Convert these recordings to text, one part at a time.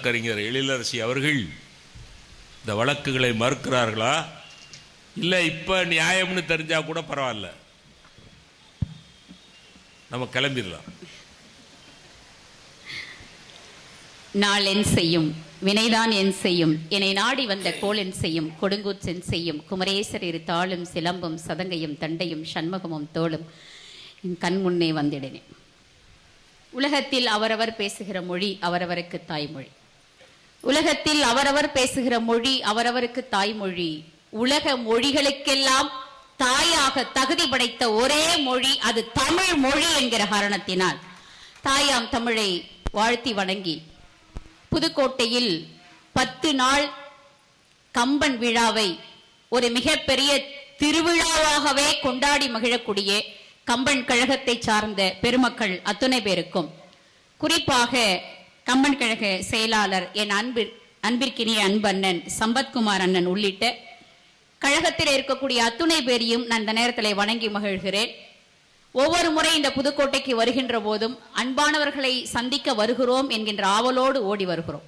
வழக்கறிஞர் எழிலரசி அவர்கள் இந்த வழக்குகளை மறுக்கிறார்களா? இல்லை இப்போ நியாயம்னு தெரிஞ்சா கூட பரவாயில்ல. நம்ம கிளம்பிடலாம். நாள் என் செய்யும் வினைதான் என் செய்யும் என்னை நாடி வந்த கோல் என் செய்யும் கொடுங்கூச்சென் செய்யும் குமரேசர் இரு தாளும் சிலம்பும் சதங்கையும் தண்டையும் சண்முகமும் தோளும் என் கண் முன்னே வந்திடினேன் உலகத்தில் அவரவர் பேசுகிற மொழி அவரவருக்கு தாய்மொழி. உலகத்தில் அவரவர் பேசுகிற மொழி அவரவருக்கு தாய்மொழி. உலக மொழிகளுக்கெல்லாம் தாயாக தகுதி படைத்த ஒரே மொழி அது தமிழ் மொழி என்கிற காரணத்தினால். தாயாம் தமிழை வாழ்த்தி வணங்கி. புதுக்கோட்டையில் பத்து நாள் கம்பன் விழாவை ஒரு மிகப்பெரிய திருவிழாவாகவே கொண்டாடி மகிழக்கூடிய கம்பன் கழகத்தை சார்ந்த பெருமக்கள் அத்துணை பேருக்கும். குறிப்பாக கம்பன் கழக செயலாளர் என் அன்பு அன்பிற்கினிய அன்பண்ணன் சம்பத்குமார் அண்ணன் உள்ளிட்ட கழகத்தில் இருக்கக்கூடிய அத்துணை பேரையும் நான் இந்த நேரத்தில் வணங்கி மகிழ்கிறேன். ஒவ்வொரு முறை இந்த புதுக்கோட்டைக்கு வருகின்ற போதும் அன்பானவர்களை சந்திக்க வருகிறோம் என்கின்ற ஆவலோடு ஓடி வருகிறோம்.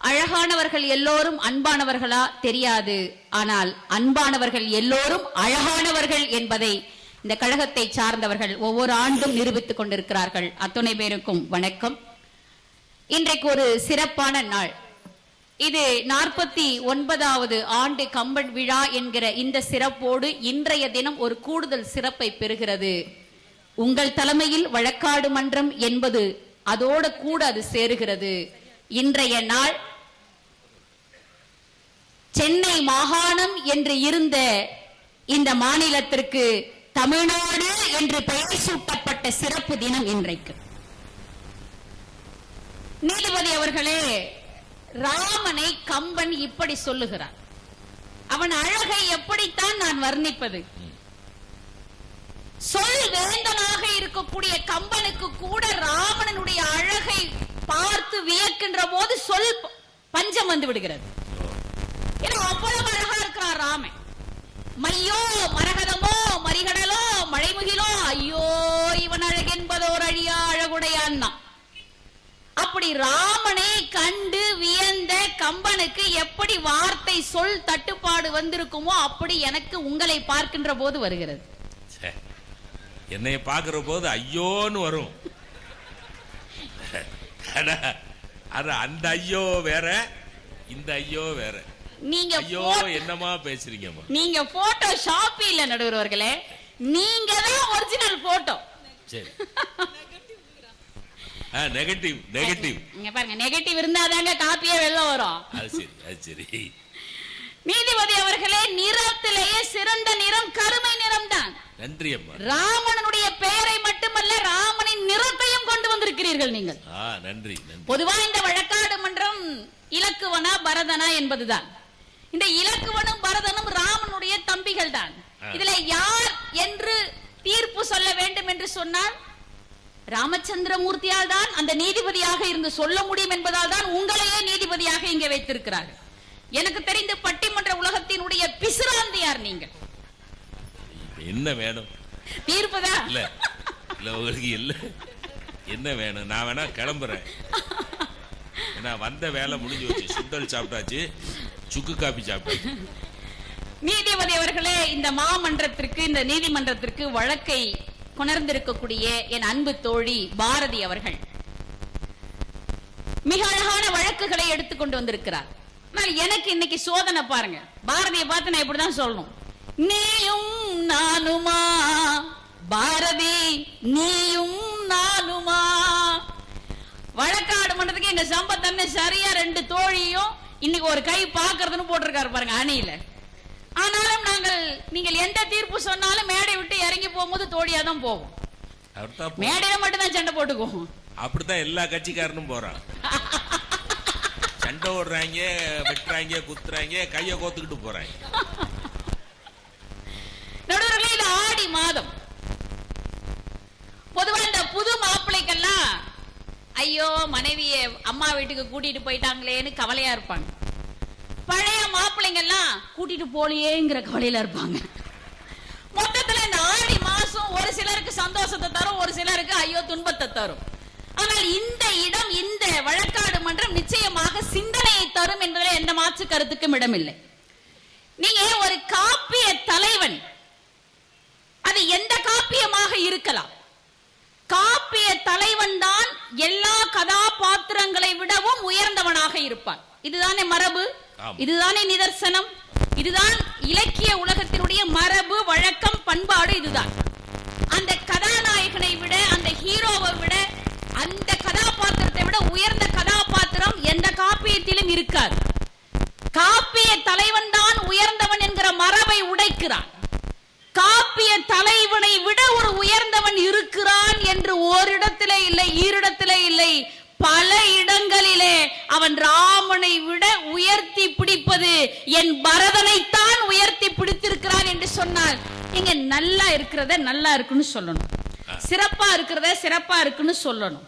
அழகானவர்கள் எல்லோரும் அன்பானவர்களா? தெரியாது. ஆனால் அன்பானவர்கள் எல்லோரும் அழகானவர்கள் என்பதை இந்த கழகத்தை சார்ந்தவர்கள் ஒவ்வொரு ஆண்டும் நிரூபித்துக் கொண்டிருக்கிறார்கள். அத்துணை பேருக்கும் வணக்கம். இன்றைக்கு ஒரு சிறப்பான நாள். இது நாற்பத்தி ஒன்பதாவது ஆண்டு கம்பன் விழா என்கிற இந்த சிறப்போடு இன்றைய தினம் ஒரு கூடுதல் சிறப்பை பெறுகிறது. உங்கள் தலைமையில் வழக்காடு மன்றம் என்பது அதோட கூட அது சேருகிறது. இன்றைய நாள் சென்னை மாகாணம் என்று இருந்த இந்த மாநிலத்திற்கு தமிழ்நாடு என்று பெயர் சூட்டப்பட்ட சிறப்பு தினம் இன்றைக்கு. நீதிபதி அவர்களே ராமனை கம்பன் இப்படி சொல்லுகிறார். அவன் அழகை எப்படித்தான் நான் வர்ணிப்பது? சொல் வேந்தனாக இருக்கக்கூடிய கம்பனுக்கு கூட ராவணனுடைய அழகை பார்த்து வியக்கின்ற போது சொல் பஞ்சம் வந்து விடுகிறது. ஏன்னா அவ்வளவு அழகா இருக்கிறான் ராமன். மையோ மரகதமோ மரிகடலோ மழைமுகிலோ ஐயோ இவன் அழகென்பதோர் அழியா? அப்படி ராமனை கண்டு வியந்த கம்பனுக்கு எப்படி வார்த்தை சொல் தட்டுப்பாடு வந்திருக்குமோ அப்படி எனக்கு உங்களை பார்க்கின்ற போது வருகிறது. ச்சே. என்னைய பார்க்குற போது ஐயோன்னு வரும். அது அந்த ஐயோ வேற இந்த ஐயோ வேற. நீங்க ஐயோ என்னமா பேசுறீங்கம்மா? நீங்க போட்டோ ஷாப்பி இல்ல நடுவர்களே நீங்க தான் ஒரிஜினல் போட்டோ சரி. நெகட்டிவ் நெகட்டிவ் இங்க பாருங்க நெகட்டிவ் இருந்தாதாங்க காப்பியே வெளில வரும். அது சரி அது சரி. நீதிபதி அவர்களே நிறத்திலேயே சிறந்த நிறம் கருமை நிறம் தான் நன்றி அம்மா. ராமனுடைய பெயரை மட்டுமல்ல ராமனின் நிறத்தையும் கொண்டு வந்திருக்கிறீர்கள் நீங்கள். நன்றி பொதுவா இந்த வழக்காடு மன்றம் இலக்குவனா பரதனா என்பதுதான். இந்த இலக்குவனும் பரதனும் ராமனுடைய தம்பிகள் தான். இதுல யார் என்று தீர்ப்பு சொல்ல வேண்டும் என்று சொன்னால் ராமச்சந்திரமூர்த்தியால் தான் அந்த நீதிபதியாக இருந்து சொல்ல முடியும் என்பதால் தான் உங்களையே நீதிபதியாக இங்கே வைத்திருக்கிறார்கள். எனக்கு தெரிந்து பட்டிமன்ற உலகத்தினுடைய பிசுராந்தியார் நீங்கள். என்ன வேணும்? தீர்ப்புதான் இல்ல இல்ல உங்களுக்கு இல்ல. என்ன வேணும்? நான் வேணா கிளம்புறேன். ஏன்னா வந்த வேலை முடிஞ்சு வச்சு சுண்டல் சாப்பிட்டாச்சு. சுக்கு காப்பி சாப்பிட்டாச்சு. நீதிபதி அவர்களே இந்த மாமன்றத்திற்கு இந்த நீதிமன்றத்திற்கு வழக்கை கொணர்ந்திருக்கக்கூடிய என் அன்பு தோழி பாரதி அவர்கள். மிக அழகான வழக்குகளை எடுத்துக்கொண்டு வந்திருக்கிறார். ஆனால் எனக்கு இன்னைக்கு சோதனை பாருங்க. பாரதியை பார்த்து நான் இப்படிதான் சொல்லணும். நீயும் நானுமா? பாரதி நீயும் நானுமா? வழக்காடு மன்றத்துக்கு எங்க சம்பத்தன்னு சரியா ரெண்டு தோழியும் இன்னைக்கு ஒரு கை பாக்குறதுன்னு போட்டிருக்காரு பாருங்க அணியில. ஆனாலும் நாங்கள் நீங்கள் எந்த தீர்ப்பு சொன்னாலும் மேடை விட்டு இறங்கி போகும்போது தோழியா தான் போவோம். மேடையில மட்டும் தான் சண்டை போட்டுக்குவோம். அப்படித்தான் எல்லா கட்சிக்காரனும் போறான். சண்டை ஓடுறாங்க வெட்டுறாங்க குத்துறாங்க கைய கோத்துக்கிட்டு போறாங்க. நடுவர்களே இது ஆடி மாதம். பொதுவா இந்த புது மாப்பிள்ளைக்கெல்லாம் ஐயோ மனைவிய அம்மா வீட்டுக்கு கூட்டிட்டு போயிட்டாங்களேன்னு கவலையா இருப்பாங்க. மாப்பிள்ளைங்க எல்லாம் கூட்டிட்டு போலியேங்கிற கவலையில இருப்பாங்க. மொத்தத்துல இந்த ஆடி மாசம் ஒரு சிலருக்கு சந்தோஷத்தை தரும் ஒரு சிலருக்கு ஐயோ துன்பத்தை தரும். ஆனால் இந்த இடம் இந்த வழக்காடு மன்றம் நிச்சயமாக சிந்தனையை தரும் என்பதில் எந்த மாற்று கருத்துக்கும் இடமில்லை. நீங்க ஒரு காப்பிய தலைவன் அது எந்த காப்பியமாக இருக்கலாம். காப்பிய தலைவன் தான் எல்லா கதாபாத்திரங்களை உயர்ந்தவனாக இருப்பான். இதுதானே மரபு. இதுதானே நிதர்சனம்? இதுதான் இலக்கிய உலகத்தினுடைய மரபு வழக்கம் பண்பாடு இதுதான். அந்த கதாநாயகனை விட அந்த ஹீரோவை விட அந்த கதாபாத்திரத்தை விட உயர்ந்த கதாபாத்திரம் எந்த காப்பியத்திலும் இருக்காது. காப்பிய தலைவன் தான் உயர்ந்தவன் என்கிற மரபை உடைக்கிறான். காப்பிய தலைவனை விட ஒரு உயர்ந்தவன் இருக்கிறான் என்று ஓரிடத்திலே இல்லை ஈரிடத்திலே இல்லை. பல இடங்களிலே அவன் ராமனை விட உயர்த்தி பிடிப்பது என் பரதனைத்தான் உயர்த்தி பிடித்திருக்கிறான் என்று சொன்னால் நீங்க நல்லா இருக்கிறத நல்லா இருக்குன்னு சொல்லணும். சிறப்பா இருக்கிறத சிறப்பா இருக்குன்னு சொல்லணும்.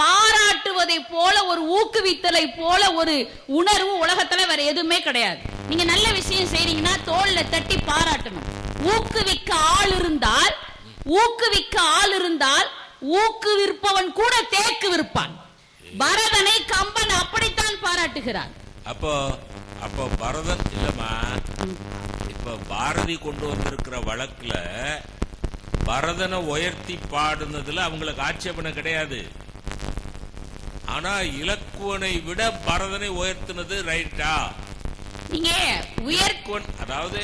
பாராட்டுவதை போல ஒரு ஊக்குவித்தலை போல ஒரு உணர்வு உலகத்துல வேற எதுவுமே கிடையாது. நீங்க நல்ல விஷயம் செய்றீங்கன்னா தோல்ல தட்டி பாராட்டணும். ஊக்குவிக்க ஆள் இருந்தால் ஊக்குவிக்க ஆள் இருந்தால் ஊக்குவிற்பவன் கூட தேக்கு விற்பான். பரதனை கம்பன் அப்படித்தான் பாராட்டுகிறான் அப்போ அப்போ பரதன் இல்லம்மா இப்ப பாரதி கொண்டு வந்திருக்கிற வழக்குல பரதனை உயர்த்தி பாடுனதுல அவங்களுக்கு ஆட்சேபனை கிடையாது. ஆனா இலக்குவனை விட பரதனை உயர்த்தினது ரைட்டா? அதாவது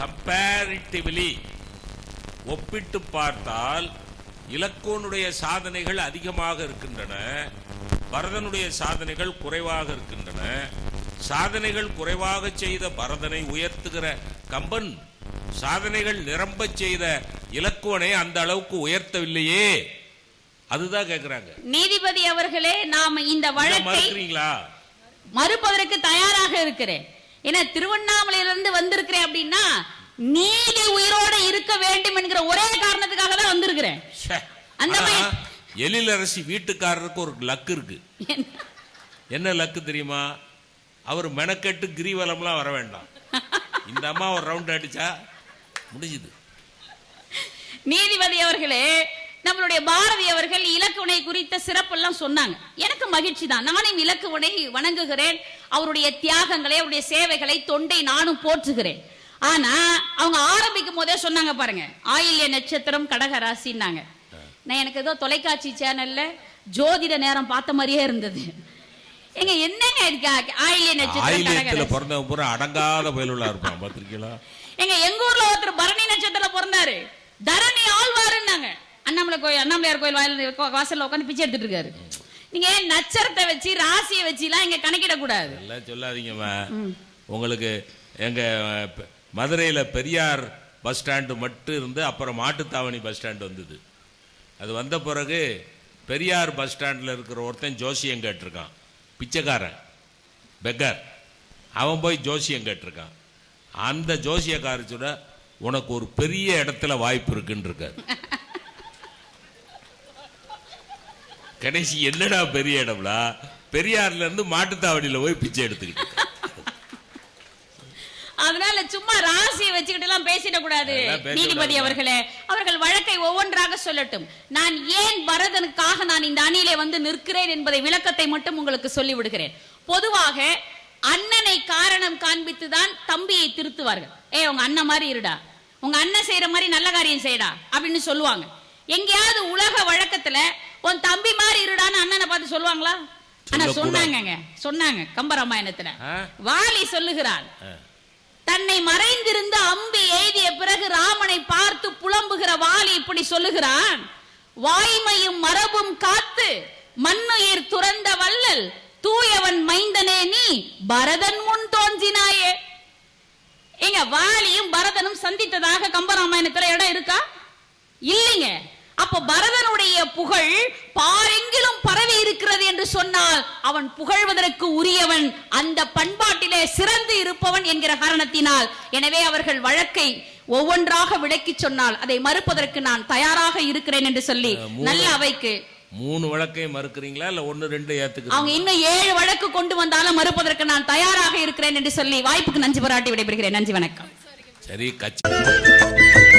கம்பேரிட்டிவ்லி ஒப்பிட்டு பார்த்தால் இலக்குவனுடைய சாதனைகள் அதிகமாக இருக்கின்றன. பரதனுடைய சாதனைகள் குறைவாக இருக்கின்றன. சாதனைகள் குறைவாக செய்த பரதனை உயர்த்துகிற கம்பன் சாதனைகள் நிரம்பச் செய்த இலக்குவனை அந்த அளவுக்கு உயர்த்தவில்லையே. அதுதான் கேக்குறாங்க. நீதிபதி அவர்களே நாம இந்த வழக்கை மறுப்பதற்கு தயாராக இருக்கிறேன். ஏன்னா திருவண்ணாமலையிலிருந்து வந்திருக்கிறேன் அப்படின்னா நீதி உயிரோட இருக்க வேண்டும் என்கிற ஒரே காரணத்துக்காக தான் வந்திருக்கிறேன். அந்த மாதிரி- எழிலரசி வீட்டுக்காரருக்கு ஒரு லக்கு இருக்கு. என்ன- லக்கு தெரியுமா? அவர் மெனக்கெட்டு கிரிவலம்லாம் வர வேண்டாம். இந்த அம்மா ஒரு ரவுண்ட் அடிச்சா முடிஞ்சுது. நீதிபதி அவர்களே நம்மளுடைய பாரதி அவர்கள் இலக்குவனை குறித்த சிறப்பெல்லாம் சொன்னாங்க. எனக்கு மகிழ்ச்சி தான். நானும் இலக்குவனை வணங்குகிறேன். அவருடைய தியாகங்களை அவருடைய சேவைகளை தொண்டை நானும் போற்றுகிறேன். ஆனா அவங்க ஆரம்பிக்கும் போதே சொன்னாங்க பாருங்க ஆயில்ய நட்சத்திரம் கடக ராசின்னாங்க. நான் எனக்கு ஏதோ தொலைக்காட்சி சேனல்ல ஜோதிட நேரம் பார்த்த மாதிரியே இருந்தது. எங்க என்னங்க இருக்கா ஆயில்ய நட்சத்திரம் கடக ஆயிலியத்துல ராசி பிறந்தவன் பூரா அடங்காத பயலுள்ளா இருப்பான் பார்த்திருக்கீங்களா? எங்க எங்க ஊர்ல ஒருத்தர் பரணி நட்சத்திரத்துல பிறந்தாரு. தரணி ஆழ்வாருன்னாங்க. அண்ணாமலை கோயில் அண்ணாமலையார் கோயில் வாயில வாசல்ல உட்காந்து பிச்சை எடுத்துட்டு இருக்காரு. நீங்க நட்சத்திரத்தை வச்சு ராசியை வச்சு எல்லாம் இங்க கணக்கிட கூடாது எல்லாம் சொல்லாதீங்கம்மா உங்களுக்கு எங்க மதுரையில பெரியார் பஸ் ஸ்டாண்டு மட்டும் இருந்து அப்புறம் மாட்டுத்தாவணி பஸ் ஸ்டாண்டு வந்தது. அது வந்த பிறகு பெரியார் பஸ் ஸ்டாண்டில் இருக்கிற ஒருத்தன் ஜோசியம் கேட்டிருக்கான். பிச்சைக்காரன். பெக்கர். அவன் போய் ஜோசியம் கேட்டிருக்கான். அந்த ஜோசியக்காரச்சோட உனக்கு ஒரு பெரிய இடத்துல வாய்ப்பு இருக்குன்னு இருக்காரு கடைசி என்னடா பெரிய இடம்ல? பெரியார்லேருந்து மாட்டுத்தாவடியில் போய் பிச்சை எடுத்துக்கிட்டு. எல்லாம் பேசிட கூடாது அதெல்லாம் பேச நீதிபதி. அவர்களே அவர்கள் வழக்கை ஒவ்வொன்றாக சொல்லட்டும். நான் ஏன் பரதனுக்காக நான் இந்த அணியிலே வந்து நிற்கிறேன் என்பதை விளக்கத்தை மட்டும் உங்களுக்கு சொல்லி விடுகிறேன் பொதுவாக அண்ணனை காரணம் காண்பித்து தான் தம்பியை திருத்துவார்கள். ஏய் உங்க அண்ணன் மாதிரி இருடா. உங்க அண்ணன் செய்யற மாதிரி நல்ல காரியம் செய்யடா அப்படின்னு சொல்லுவாங்க. எங்கேயாவது உலக வழக்கத்துல உன் தம்பி மாதிரி இருடான்னு அண்ணனை பார்த்து சொல்லுவாங்களா? ஆனா. சொன்னாங்கங்க சொன்னாங்க கம்பராமாயணத்துல? வாலி சொல்லுகிறான். தன்னை மறைந்திருந்த அம்பு எய்திய பிறகு ராமனை பார்த்து புலம்புகிற வாலி இப்படி சொல்லுகிறான். வாய்மையும் மரபும் காத்து மண்ணுயிர் துறந்த வள்ளல் தூயவன் மைந்தனே நீ பரதன் முன் தோன்றினாயே. எங்க வாலியும் பரதனும் சந்தித்ததாக கம்பராமாயணத்துல இடம் இருக்கா? இல்லைங்க. அப்ப பரதனுடைய புகழ் பாரெங்கிலும் பரவி இருக்கிறது என்று சொன்னால் அவன் புகழ்வதற்கு உரியவன் அந்த பண்பாட்டிலே சிறந்து இருப்பவன் என்கிற காரணத்தினால். எனவே அவர்கள் வழக்கை ஒவ்வொன்றாக விளக்கிச் சொன்னால் அதை மறுப்பதற்கு நான் தயாராக இருக்கிறேன் என்று சொல்லி நல்ல அவைக்கு. மூணு வழக்கையும் மறுக்கிறீங்களா இல்ல ஒன்னு ரெண்டு ஏத்துக்கிறீங்களா? அவங்க இன்னும் ஏழு வழக்கு கொண்டு வந்தாலும் மறுப்பதற்கு நான் தயாராக இருக்கிறேன் என்று சொல்லி வாய்ப்புக்கு நன்றி பாராட்டி விடைபெறுகிறேன். நன்றி வணக்கம். சரி கட்சி